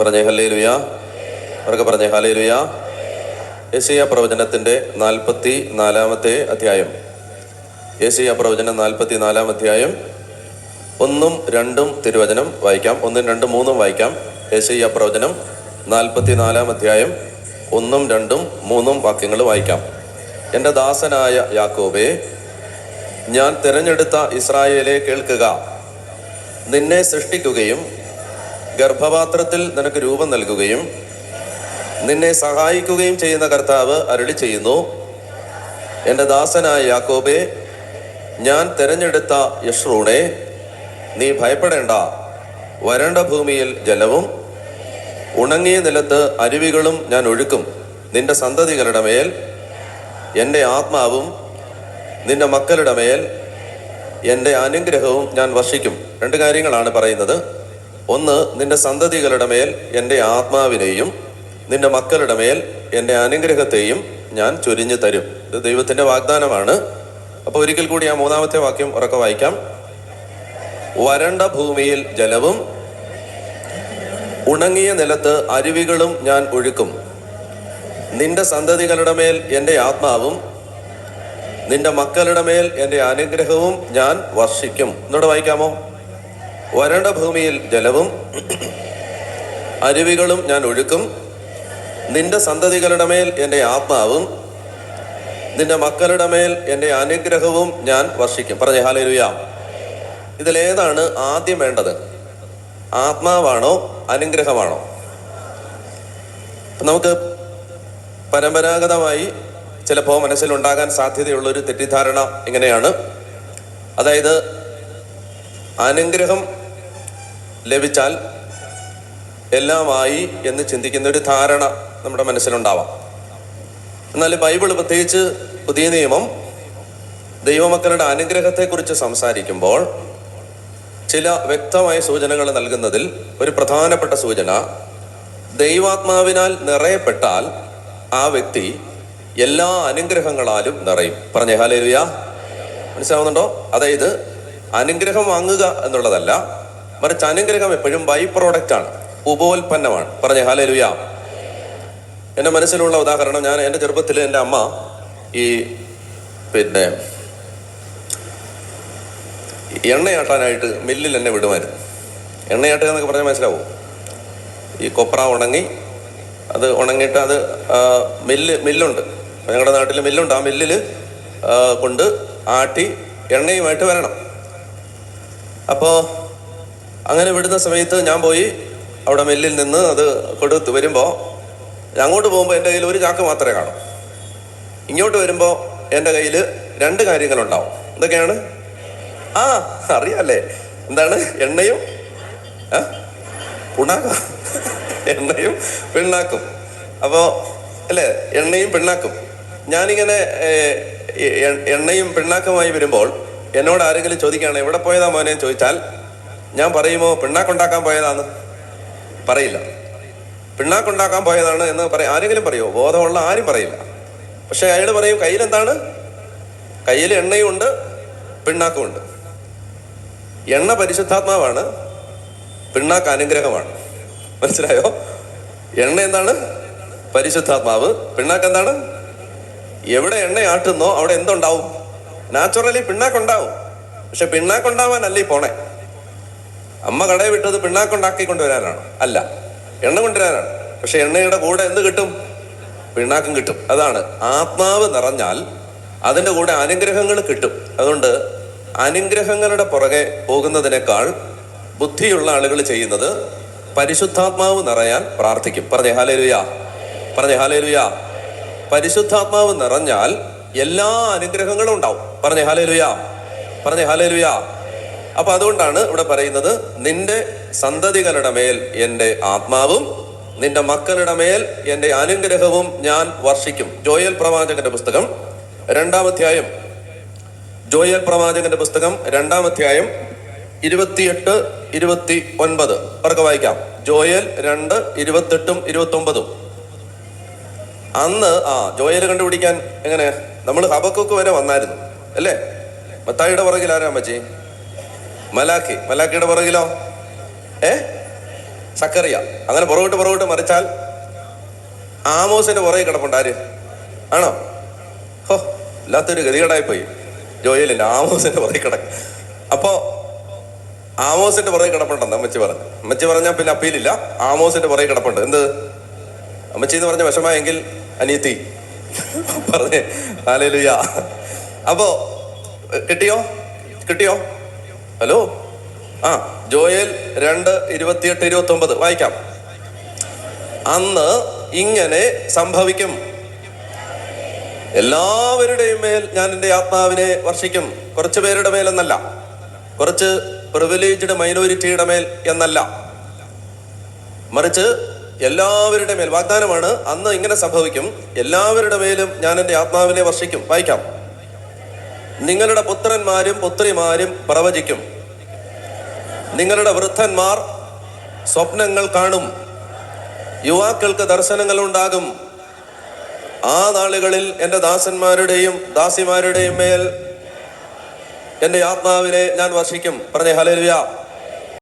പറഞ്ഞേ ഹല്ലേ ലുയാ അവർക്ക് പറഞ്ഞേ ഹലേ ലുയാ യേശയ്യ പ്രവചനത്തിന്റെ നാൽപ്പത്തി നാലാമത്തെ അധ്യായം. യേശയ്യ പ്രവചനം നാൽപ്പത്തി നാലാം അധ്യായം ഒന്നും രണ്ടും തിരുവചനം വായിക്കാം. ഒന്നും രണ്ടും മൂന്നും വായിക്കാം. യേശയ്യ പ്രവചനം നാൽപ്പത്തി നാലാം അധ്യായം ഒന്നും രണ്ടും മൂന്നും വാക്യങ്ങൾ വായിക്കാം. എന്റെ ദാസനായ യാക്കോബേ ഞാൻ തിരഞ്ഞെടുത്ത ഇസ്രായേലെ കേൾക്കുക. നിന്നെ സൃഷ്ടിക്കുകയും ഗർഭപാത്രത്തിൽ നിനക്ക് രൂപം നൽകുകയും നിന്നെ സഹായിക്കുകയും ചെയ്യുന്ന കർത്താവ് അരുളി ചെയ്യുന്നു. എന്റെ ദാസനായ യാക്കോബെ ഞാൻ തിരഞ്ഞെടുത്ത യഷ്രൂണെ നീ ഭയപ്പെടേണ്ട. വരണ്ട ഭൂമിയിൽ ജലവും ഉണങ്ങിയ നിലത്ത് അരുവികളും ഞാൻ ഒഴുക്കും. നിന്റെ സന്തതികളുടെ മേൽ എന്റെ ആത്മാവും നിന്റെ മക്കളുടെ മേൽ എന്റെ അനുഗ്രഹവും ഞാൻ വർഷിക്കും. രണ്ട് കാര്യങ്ങളാണ് പറയുന്നത്. ഒന്ന് നിന്റെ സന്തതികളുടെ മേൽ എന്റെ ആത്മാവിനെയും നിന്റെ മക്കളുടെ മേൽ എന്റെ അനുഗ്രഹത്തെയും ഞാൻ ചൊരിഞ്ഞു തരും. ഇത് ദൈവത്തിന്റെ വാഗ്ദാനമാണ്. അപ്പോൾ ഒരിക്കൽ കൂടി ആ മൂന്നാമത്തെ വാക്യം ഉറക്കെ വായിക്കാം. വരണ്ട ഭൂമിയിൽ ജലവും ഉണങ്ങിയ നിലത്ത് അരുവികളും ഞാൻ ഒഴുക്കും. നിന്റെ സന്തതികളുടെ മേൽ എന്റെ ആത്മാവും നിന്റെ മക്കളുടെ മേൽ എന്റെ അനുഗ്രഹവും ഞാൻ വർഷിക്കും. എന്നോട് വായിക്കാമോ? വരണ്ട ഭൂമിയിൽ ജലവും അരുവികളും ഞാൻ ഒഴുക്കും. നിന്റെ സന്തതികളുടെ മേൽ എന്റെ ആത്മാവും നിന്റെ മക്കളുടെ മേൽ എന്റെ അനുഗ്രഹവും ഞാൻ വർഷിക്കും. പറഞ്ഞേ ഹാലരുയ ഇതിലേതാണ് ആദ്യം വേണ്ടത്? ആത്മാവാണോ അനുഗ്രഹമാണോ? നമുക്ക് പരമ്പരാഗതമായി ചിലപ്പോൾ മനസ്സിലുണ്ടാകാൻ സാധ്യതയുള്ള ഒരു തെറ്റിദ്ധാരണ ഇങ്ങനെയാണ്. അതായത് അനുഗ്രഹം ലഭിച്ചാൽ എല്ലാമായി എന്ന് ചിന്തിക്കുന്ന ഒരു ധാരണ നമ്മുടെ മനസ്സിലുണ്ടാവാം. എന്നാൽ ബൈബിൾ പ്രത്യേകിച്ച് പുതിയ നിയമം ദൈവമക്കളുടെ അനുഗ്രഹത്തെക്കുറിച്ച് സംസാരിക്കുമ്പോൾ ചില വ്യക്തമായ സൂചനകൾ നൽകുന്നതിൽ ഒരു പ്രധാനപ്പെട്ട സൂചന ദൈവാത്മാവിനാൽ നിറയപ്പെട്ടാൽ ആ വ്യക്തി എല്ലാ അനുഗ്രഹങ്ങളാലും നിറയും. പറഞ്ഞേ ഹാലേലുയ മനസ്സിലാവുന്നുണ്ടോ? അതായത് അനുഗ്രഹം വാങ്ങുക എന്നുള്ളതല്ല മറിച്ച് അനുഗ്രഹം എപ്പോഴും ബൈ പ്രോഡക്റ്റ് ആണ് ഉപോൽപ്പന്നമാണ്. പറഞ്ഞ ഹാലേലുയ എന്റെ മനസ്സിലുള്ള ഉദാഹരണം ഞാൻ എന്റെ ചെറുപ്പത്തിൽ എന്റെ അമ്മ ഈ പിന്നെ എണ്ണയാട്ടാനായിട്ട് മില്ലിൽ എന്നെ വിടുമായിരുന്നു. എണ്ണയാട്ടുക എന്നൊക്കെ പറഞ്ഞാൽ മനസ്സിലാവും? ഈ കൊപ്ര ഉണങ്ങി അത് ഉണങ്ങിയിട്ട് അത് മില്ല് മില്ലുണ്ട് ഞങ്ങളുടെ നാട്ടിൽ മില്ലുണ്ട് ആ മില്ലിൽ കൊണ്ട് ആട്ടി എണ്ണയുമായിട്ട് വരണം. അപ്പോൾ അങ്ങനെ വിടുന്ന സമയത്ത് ഞാൻ പോയി അവിടെ മെല്ലിൽ നിന്ന് അത് കൊടുത്ത് വരുമ്പോൾ അങ്ങോട്ട് പോകുമ്പോൾ എന്റെ കയ്യിൽ ഒരു ചാക്ക് മാത്രമേ കാണൂ. ഇങ്ങോട്ട് വരുമ്പോൾ എന്റെ കയ്യിൽ രണ്ട് കാര്യങ്ങളുണ്ടാവും. എന്തൊക്കെയാണ് ആ അറിയാല്ലേ? എന്താണ്? എണ്ണയും പുണാക്കും എണ്ണയും പിണ്ണാക്കും. അപ്പോൾ അല്ലേ? എണ്ണയും പിണ്ണാക്കും. ഞാനിങ്ങനെ എണ്ണയും പിണ്ണാക്കുമായി വരുമ്പോൾ എന്നോട് ആരെങ്കിലും ചോദിക്കുകയാണ് എവിടെ പോയതാ മോനെ? ചോദിച്ചാൽ ഞാൻ പറയുമോ പിണ്ണാക്കുണ്ടാക്കാൻ പോയതാന്ന്. പറയില്ല. പിണ്ണാക്കുണ്ടാക്കാൻ പോയതാണ് എന്ന് പറ ആരെങ്കിലും പറയുമോ ബോധമുള്ള ആരും പറയില്ല. പക്ഷെ അയാൾ പറയും കയ്യിലെന്താണ്? കയ്യിൽ എണ്ണയും ഉണ്ട് പിണ്ണാക്കും ഉണ്ട്. എണ്ണ പരിശുദ്ധാത്മാവാണ് പിണ്ണാക്ക് അനുഗ്രഹമാണ്. മനസ്സിലായോ? എണ്ണ എന്താണ്? പരിശുദ്ധാത്മാവ്. പിണ്ണാക്ക് എന്താണ്? എവിടെ എണ്ണ ആട്ടുന്നോ അവിടെ എന്തുണ്ടാവും? നാച്ചുറലി പിണ്ണാക്കുണ്ടാവും പക്ഷെ പിണ്ണാക്കുണ്ടാവാനല്ല ഈ പോണേ? അമ്മ കടയെ വിട്ടത് പിണ്ണാക്കുണ്ടാക്കി കൊണ്ടുവരാനാണ്? അല്ല. എണ്ണ കൊണ്ടുവരാനാണ്. പക്ഷെ എണ്ണയുടെ കൂടെ എന്ത് കിട്ടും? പിണ്ണാക്കും കിട്ടും. അതാണ്. ആത്മാവ് നിറഞ്ഞാൽ അതിന്റെ കൂടെ അനുഗ്രഹങ്ങൾ കിട്ടും. അതുകൊണ്ട് അനുഗ്രഹങ്ങളുടെ പുറകെ പോകുന്നതിനേക്കാൾ ബുദ്ധിയുള്ള ആളുകൾ ചെയ്യുന്നത് പരിശുദ്ധാത്മാവ് നിറയാൻ പ്രാർത്ഥിക്കും. പറഞ്ഞേ ഹാലേലുയാ പറഞ്ഞേ ഹാലേലുയാ പരിശുദ്ധാത്മാവ് നിറഞ്ഞാൽ എല്ലാ അനുഗ്രഹങ്ങളും ഉണ്ടാവും. പറഞ്ഞേ ഹാലേലുയ പറഞ്ഞേ ഹാലേലുയ അപ്പൊ അതുകൊണ്ടാണ് ഇവിടെ പറയുന്നത് നിന്റെ സന്തതികളുടെ മേൽ എന്റെ ആത്മാവും നിന്റെ മക്കളുടെ മേൽ എന്റെ അനുഗ്രഹവും ഞാൻ വർഷിക്കും. ജോയൽ പ്രവാചകന്റെ പുസ്തകം രണ്ടാം അധ്യായം. ജോയൽ പ്രവാചകന്റെ പുസ്തകം രണ്ടാം അധ്യായം ഇരുപത്തിയെട്ട് ഇരുപത്തി ഒൻപത് അവർക്ക് വായിക്കാം. ജോയൽ രണ്ട് ഇരുപത്തെട്ടും ഇരുപത്തി ഒമ്പതും അന്ന് ആ ജോയൽ കണ്ടുപിടിക്കാൻ എങ്ങനെ? നമ്മൾ ഹബക്കൊക്കെ വരെ വന്നായിരുന്നു അല്ലേ? മത്തായിയുടെ പുറകിൽ ആരാ മച്ചി മലാക്കി മലാക്കിയുടെ പുറകിലോ? ഏ? സക്കറിയ. അങ്ങനെ പുറകോട്ട് പുറകോട്ട് മറിച്ചാൽ ആമോസിന്റെ പുറകെ കിടപ്പുണ്ട് ആര്? ആണോ? ഹോ അല്ലാത്തൊരു ഗതികേടായി പോയി ജോയലിന്റെ ആമോസിന്റെ പുറകെ കിടക്ക. അപ്പോ ആമോസിന്റെ പുറകെ കിടപ്പുണ്ടെന്ന് അമ്മച്ചി പറഞ്ഞു. അമ്മച്ചി പറഞ്ഞാൽ പിന്നെ അപ്പീലില്ല. ആമോസിന്റെ പുറകെ കിടപ്പുണ്ട്. എന്ത്? അമ്മച്ചി എന്ന് പറഞ്ഞ വിഷമായെങ്കിൽ അനിയത്തി. പറഞ്ഞേ ഹാലേലുയ. അപ്പോ കിട്ടിയോ? കിട്ടിയോ? ഹലോ? ആ ജോയൽ രണ്ട് ഇരുപത്തിയെട്ട് ഇരുപത്തി ഒമ്പത് വായിക്കാം. അന്ന് ഇങ്ങനെ സംഭവിക്കും. എല്ലാവരുടെയും മേൽ ഞാൻ എന്റെ ആത്മാവിനെ വർഷിക്കും. കുറച്ച് പേരുടെ മേലെന്നല്ല കുറച്ച് പ്രിവിലേജ്ഡ് മൈനോരിറ്റിയുടെ മേൽ എന്നല്ല. മറിച്ച് എല്ലാവരുടെ മേൽ വാഗ്ദാനമാണ്. അന്ന് ഇങ്ങനെ സംഭവിക്കും. എല്ലാവരുടെ മേലും ഞാൻ എന്റെ ആത്മാവിനെ വർഷിക്കും. വായിക്കാം. നിങ്ങളുടെ പുത്രന്മാരും പുത്രിമാരും പ്രവചിക്കും. നിങ്ങളുടെ വൃദ്ധന്മാർ സ്വപ്നങ്ങൾ കാണും. യുവാക്കൾക്ക് ദർശനങ്ങൾ ഉണ്ടാകും. ആ നാളുകളിൽ എന്റെ ദാസന്മാരുടെയും ദാസിമാരുടെയും മേൽ എന്റെ ആത്മാവിനെ ഞാൻ വർഷിക്കും. പറഞ്ഞേ ഹലേലുയ